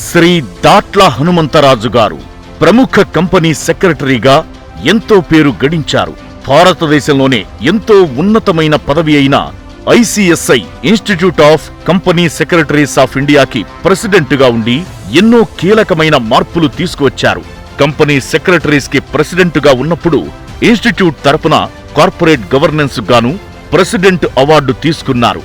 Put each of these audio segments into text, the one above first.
శ్రీ దాట్ల హనుమంతరాజు గారు ప్రముఖ కంపెనీ సెక్రటరీగా ఎంతో పేరు గడించారు. భారతదేశంలోనే ఎంతో ఉన్నతమైన పదవి అయిన ICSI institute of company secretaries of ఇండియాకి ప్రెసిడెంట్గా ఉండి ఎన్నో కీలకమైన మార్పులు తీసుకువచ్చారు. కంపెనీ సెక్రటరీస్కి ప్రెసిడెంట్గా ఉన్నప్పుడు ఇన్స్టిట్యూట్ తరపున కార్పొరేట్ గవర్నెన్స్ గాను ప్రెసిడెంట్ అవార్డు తీసుకున్నారు.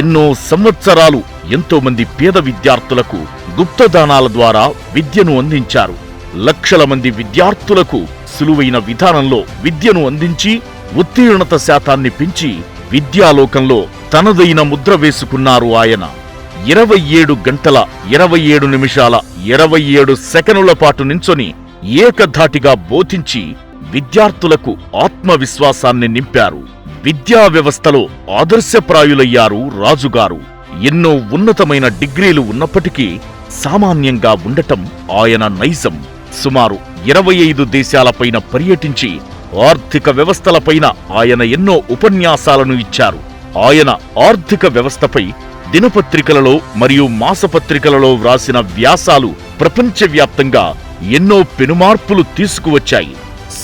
ఎన్నో సంవత్సరాలు ఎంతో మంది పేద విద్యార్థులకు గుప్తదానాల ద్వారా విద్యను అందించారు. లక్షల మంది విద్యార్థులకు సులువైన విధానంలో విద్యను అందించి ఉత్తీర్ణత శాతాన్ని పెంచి విద్యాలోకంలో తనదైన ముద్ర వేసుకున్నారు ఆయన. ఇరవై ఏడు గంటల ఇరవై ఏడు నిమిషాల ఇరవై ఏడు సెకనుల పాటు నించొని ఏకధాటిగా బోధించి విద్యార్థులకు ఆత్మవిశ్వాసాన్ని నింపారు. విద్యా వ్యవస్థలో ఆదర్శప్రాయులయ్యారు రాజుగారు. ఎన్నో ఉన్నతమైన డిగ్రీలు ఉన్నప్పటికీ సామాన్యంగా ఉండటం ఆయన నైజం. సుమారు ఇరవై ఐదు దేశాలపైన పర్యటించి ఆర్థిక వ్యవస్థలపైన ఆయన ఎన్నో ఉపన్యాసాలను ఇచ్చారు. ఆయన ఆర్థిక వ్యవస్థపై దినపత్రికలలో మరియు మాసపత్రికలలో వ్రాసిన వ్యాసాలు ప్రపంచవ్యాప్తంగా ఎన్నో పెనుమార్పులు తీసుకువచ్చాయి.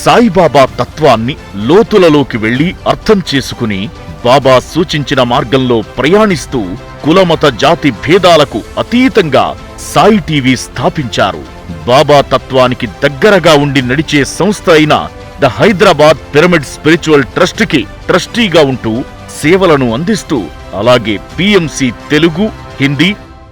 సాయిబాబా తత్వాన్ని లోతులలోకి వెళ్ళి అర్థం చేసుకుని బాబా సూచించిన మార్గంలో ప్రయాణిస్తూ కులమత జాతి భేదాలకు అతీతంగా సాయి టీవీ స్థాపించారు. బాబా తత్వానికి దగ్గరగా ఉండి నడిచే సంస్థ అయిన ద హైదరాబాద్ పిరమిడ్ స్పిరిచువల్ ట్రస్ట్కి ట్రస్టీగా ఉంటూ సేవలను అందిస్తూ అలాగే పిఎంసి తెలుగు హిందీ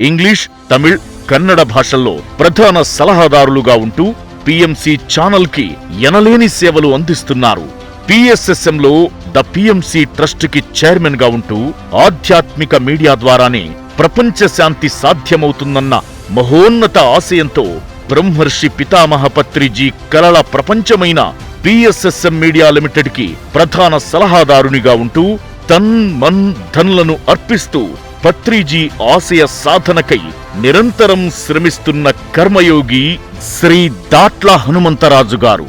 ఇంగ్లీష్ తమిళ్ కన్నడ భాషల్లో ప్రధాన సలహాదారులుగా ఉంటూ పిఎంసి ఛానల్కి ఎనలేని సేవలు అందిస్తున్నారు. పిఎస్ఎస్ఎంలో ద పిఎంసి ట్రస్ట్కి చైర్మన్గా ఉంటూ ఆధ్యాత్మిక మీడియా ద్వారానే ప్రపంచ శాంతి సాధ్యమవుతుందన్న మహోన్నత ఆశయంతో బ్రహ్మర్షి పితామహ పత్రిజీ కలల ప్రపంచమైన పిఎస్ఎస్ఎం మీడియా లిమిటెడ్కి ప్రధాన సలహాదారునిగా ఉంటూ తన్ మన్ ధన్లను అర్పిస్తూ పత్రిజీ ఆశయ సాధనకై నిరంతరం శ్రమిస్తున్న కర్మయోగి శ్రీ దాట్ల హనుమంతరాజు గారు.